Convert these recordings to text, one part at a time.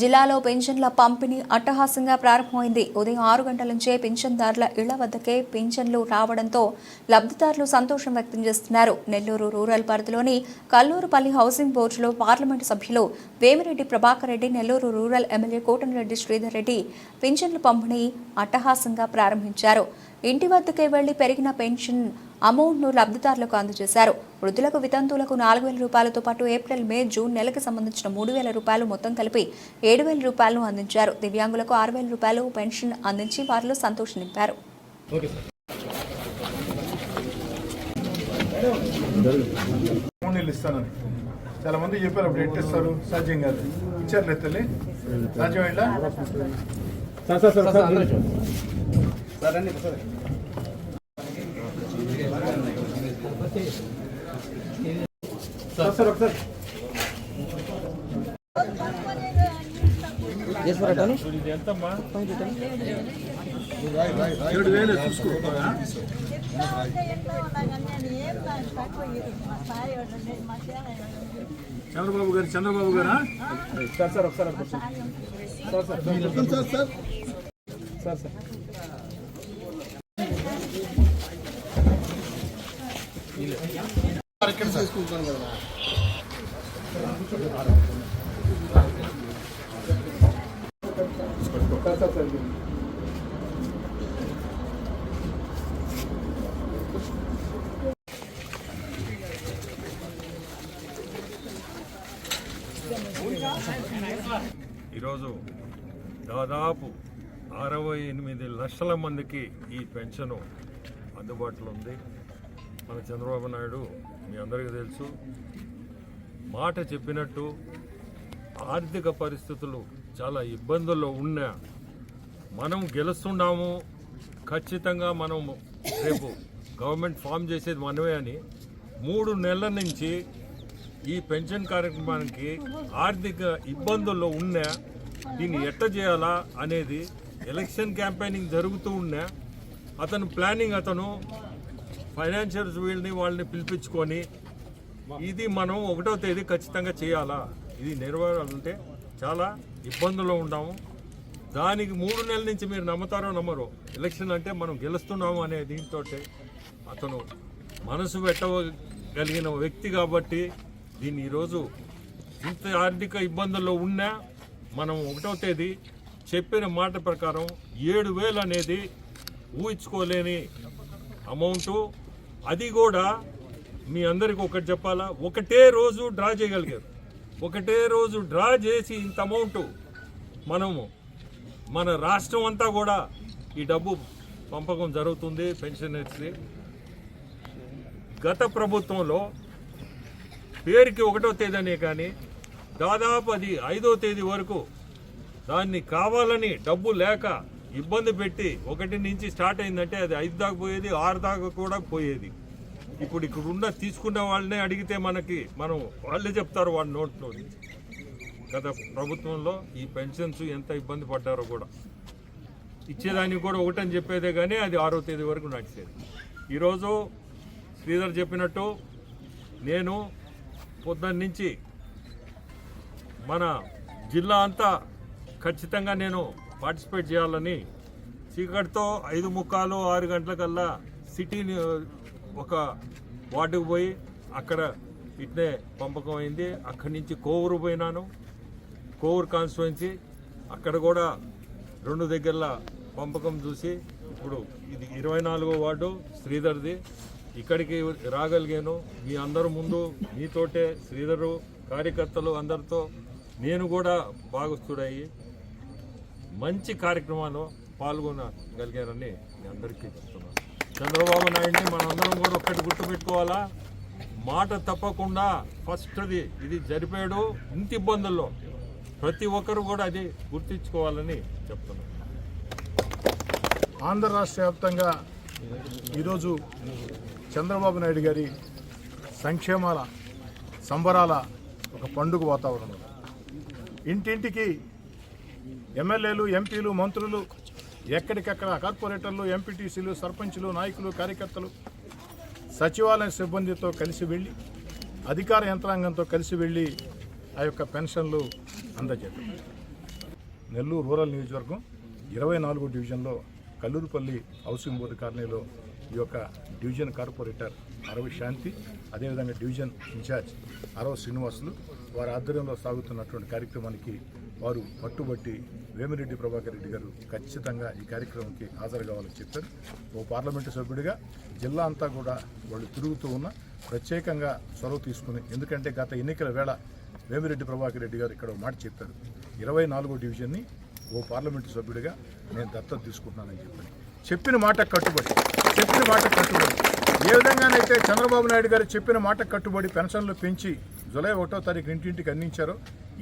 జిల్లాలో పెన్షన్ల పంపిణీ అట్టహాసంగా ప్రారంభమైంది. ఉదయం ఆరు గంటల నుంచే పెన్షన్దారుల ఇళ్ళ వద్దకే పెన్షన్లు రావడంతో లబ్ధిదారులు సంతోషం వ్యక్తం చేస్తున్నారు. నెల్లూరు రూరల్ పరిధిలోని కల్లూరుపల్లి హౌసింగ్ బోర్డులో పార్లమెంటు సభ్యులు వేమిరెడ్డి ప్రభాకర్ రెడ్డి నెల్లూరు రూరల్ ఎమ్మెల్యే కోటమిరెడ్డి శ్రీధర్ రెడ్డి పెన్షన్ల పంపిణీ అట్టహాసంగా ప్రారంభించారు. ఇంటి వద్దకే వెళ్ళి పెరిగిన పెన్షన్ అమౌంట్ను లబ్ధిదారులకు అందజేశారు వృద్ధులకు వితంతువులకు నాలుగు వేల రూపాయలతో పాటు ఏప్రిల్ మే జూన్ నెలకు సంబంధించిన మూడు వేల రూపాయలు మొత్తం కలిపి ఏడు వేల రూపాయలను అందించారు దివ్యాంగులకు ఆరు వేల రూపాయలు పెన్షన్ అందించి వారిలో సంతోషం నింపారు చాలా మంది చెప్పారు అప్పుడు ఎట్టిస్తారు సాధ్యం కాదు ఇచ్చారు తల్లి సాధ్యం సార్ సార్ సార్ సార్ ఒకసారి ఏడు వేలు చూసుకో చంద్రబాబు గారు చంద్రబాబు గారా? సార్ సార్ ఒకసారి. Sir sir? Sir sir sir sir sir sir ఈరోజు దాదాపు అరవై ఎనిమిది లక్షల మందికి ఈ పెన్షన్ అందుబాటులో ఉంది. మన చంద్రబాబు నాయుడు మీ అందరికీ తెలుసు మాట చెప్పినట్టు ఆర్థిక పరిస్థితులు చాలా ఇబ్బందుల్లో ఉన్నా మనం గెలుస్తున్నాము ఖచ్చితంగా మనం రేపు గవర్నమెంట్ ఫామ్ చేసేది మనమే అని మూడు నెలల నుంచి ఈ పెన్షన్ కార్యక్రమానికి ఆర్థిక ఇబ్బందుల్లో ఉన్నా దీన్ని ఎట్ట చేయాలా అనేది ఎలక్షన్ క్యాంపెయినింగ్ జరుగుతూ ఉన్నా అతను ప్లానింగ్ అతను ఫైనాన్షియల్స్ వీళ్ళని వాళ్ళని పిలిపించుకొని ఇది మనం ఒకటో తేదీ ఖచ్చితంగా చేయాలా? ఇది నెరవేరాలంటే చాలా ఇబ్బందుల్లో ఉన్నాము దానికి మూడు నెలల నుంచి మీరు నమ్ముతారో నమ్మరు ఎలక్షన్ అంటే మనం గెలుస్తున్నాము అనే దీంతో అతను మనసు పెట్టగలిగిన వ్యక్తి కాబట్టి దీన్ని ఈరోజు ఇంత ఆర్థిక ఇబ్బందుల్లో ఉన్నా మనం ఒకటో తేదీ చెప్పిన మాట ప్రకారం ఏడు వేలు అనేది ఊహించుకోలేని అమౌంటు అది కూడా మీ అందరికి ఒకటి చెప్పాలా? ఒకటే రోజు డ్రా చేయగలిగారు. ఒకటే రోజు డ్రా చేసి ఇంత అమౌంట్ మనము మన రాష్ట్రం అంతా కూడా ఈ డబ్బు పంపకం జరుగుతుంది పెన్షనర్స్కి. గత ప్రభుత్వంలో పేరుకి ఒకటో తేదీనే కానీ దాదాపు అది ఐదో తేదీ వరకు దాన్ని కావాలని డబ్బు లేక ఇబ్బంది పెట్టి ఒకటి నుంచి స్టార్ట్ అయిందంటే అది ఐదు దాకా పోయేది ఆరు దాకా కూడా పోయేది. ఇప్పుడు ఇక్కడ ఉన్న తీసుకున్న వాళ్ళనే అడిగితే మనకి మనం వాళ్ళే చెప్తారు వాళ్ళ నోట్లో గత ప్రభుత్వంలో ఈ పెన్షన్స్ ఎంత ఇబ్బంది పడ్డారో కూడా. ఇచ్చేదానికి కూడా ఒకటని చెప్పేదే కానీ అది ఆరో తేదీ వరకు నడిచేది. ఈరోజు శ్రీధర్ చెప్పినట్టు నేను పొద్దున్న నుంచి మన జిల్లా అంతా ఖచ్చితంగా నేను పార్టిసిపేట్ చేయాలని చీకటితో ఐదు ముక్కాలు ఆరు గంటలకల్లా సిటీని ఒక వార్డుకు పోయి అక్కడ ఇట్నే పంపకం అయింది. అక్కడి నుంచి కోవూరు పోయినాను. కోవూరు కాన్స్టిట్యున్సీ అక్కడ కూడా రెండు దగ్గరల పంపకం చూసి ఇప్పుడు ఇది ఇరవై నాలుగో వార్డు శ్రీధర్ది. ఇక్కడికి రాగలిగాను. మీ అందరు ముందు మీతోటే శ్రీధరు కార్యకర్తలు అందరితో నేను కూడా భాగస్థుడయ్యి మంచి కార్యక్రమాల్లో పాల్గొనగలిగారని నేను అందరికీ చెప్తున్నాను. చంద్రబాబు నాయుడిని మనందరం కూడా ఒక్కటి గుర్తుపెట్టుకోవాలా? మాట తప్పకుండా ఫస్ట్ది ఇది జరిపాడు ఇంత ఇబ్బందుల్లో ప్రతి ఒక్కరు కూడా అది గుర్తించుకోవాలని చెప్తున్నాను. ఆంధ్ర రాష్ట్ర వ్యాప్తంగా ఈరోజు చంద్రబాబు నాయుడు గారి సంక్షేమాల సంబరాల ఒక పండుగ వాతావరణం. ఇంటింటికి ఎమ్మెల్యేలు ఎంపీలు మంత్రులు ఎక్కడికక్కడ కార్పొరేటర్లు ఎంపీటీసీలు సర్పంచులు నాయకులు కార్యకర్తలు సచివాలయ సిబ్బందితో కలిసి వెళ్ళి అధికార యంత్రాంగంతో కలిసి వెళ్ళి ఆ యొక్క పెన్షన్లు అందజేద్దాం. నెల్లూరు రూరల్ నియోజకవర్గం ఇరవై నాలుగో డివిజన్లో కల్లూరుపల్లి హౌసింగ్ బోర్డు కాలనీలో ఈ యొక్క డివిజన్ కార్పొరేటర్ అరవి శాంతి అదేవిధంగా డివిజన్ ఇన్ఛార్జ్ అరవ శ్రీనివాసులు వారి ఆధ్వర్యంలో సాగుతున్నటువంటి కార్యక్రమానికి వారు పట్టుబట్టి వేమిరెడ్డి ప్రభాకర్ రెడ్డి గారు ఖచ్చితంగా ఈ కార్యక్రమంకి హాజరు కావాలని చెప్పారు. ఓ పార్లమెంటు సభ్యుడిగా జిల్లా అంతా కూడా వాళ్ళు తిరుగుతూ ఉన్న ప్రత్యేకంగా చొరవ తీసుకుని ఎందుకంటే గత ఎన్నికల వేళ వేమిరెడ్డి ప్రభాకర్ రెడ్డి గారు ఇక్కడ మాట చెప్పారు. ఇరవై నాలుగో డివిజన్ని ఓ పార్లమెంటు సభ్యుడిగా నేను దత్తత తీసుకుంటున్నానని చెప్పాను. చెప్పిన మాట కట్టుబడి చెప్పిన మాట కట్టుబడి ఏ విధంగానైతే చంద్రబాబు నాయుడు గారు చెప్పిన మాట కట్టుబడి పెన్షన్లు పెంచి జూలై ఒకటో తారీఖు ఇంటింటికి అందించారో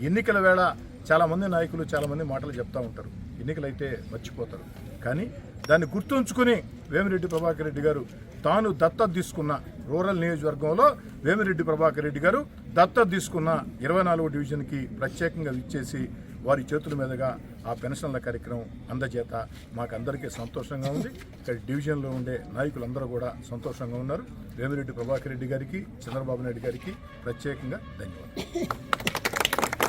ఎన్నికల వేళ చాలామంది నాయకులు చాలామంది మాటలు చెప్తా ఉంటారు. ఎన్నికలైతే మర్చిపోతారు. కానీ దాన్ని గుర్తుంచుకుని వేమిరెడ్డి ప్రభాకర్ రెడ్డి గారు తాను దత్తత తీసుకున్న రూరల్ నియోజకవర్గంలో వేమిరెడ్డి ప్రభాకర్ రెడ్డి గారు దత్తత తీసుకున్న ఇరవై నాలుగో డివిజన్కి ప్రత్యేకంగా ఇచ్చేసి వారి చేతుల మీదుగా ఆ పెన్షన్ల కార్యక్రమం అందజేత. మాకందరికీ సంతోషంగా ఉంది. ఇక్కడ డివిజన్లో ఉండే నాయకులందరూ కూడా సంతోషంగా ఉన్నారు. వేమిరెడ్డి ప్రభాకర్ రెడ్డి గారికి చంద్రబాబు నాయుడు గారికి ప్రత్యేకంగా ధన్యవాదాలు.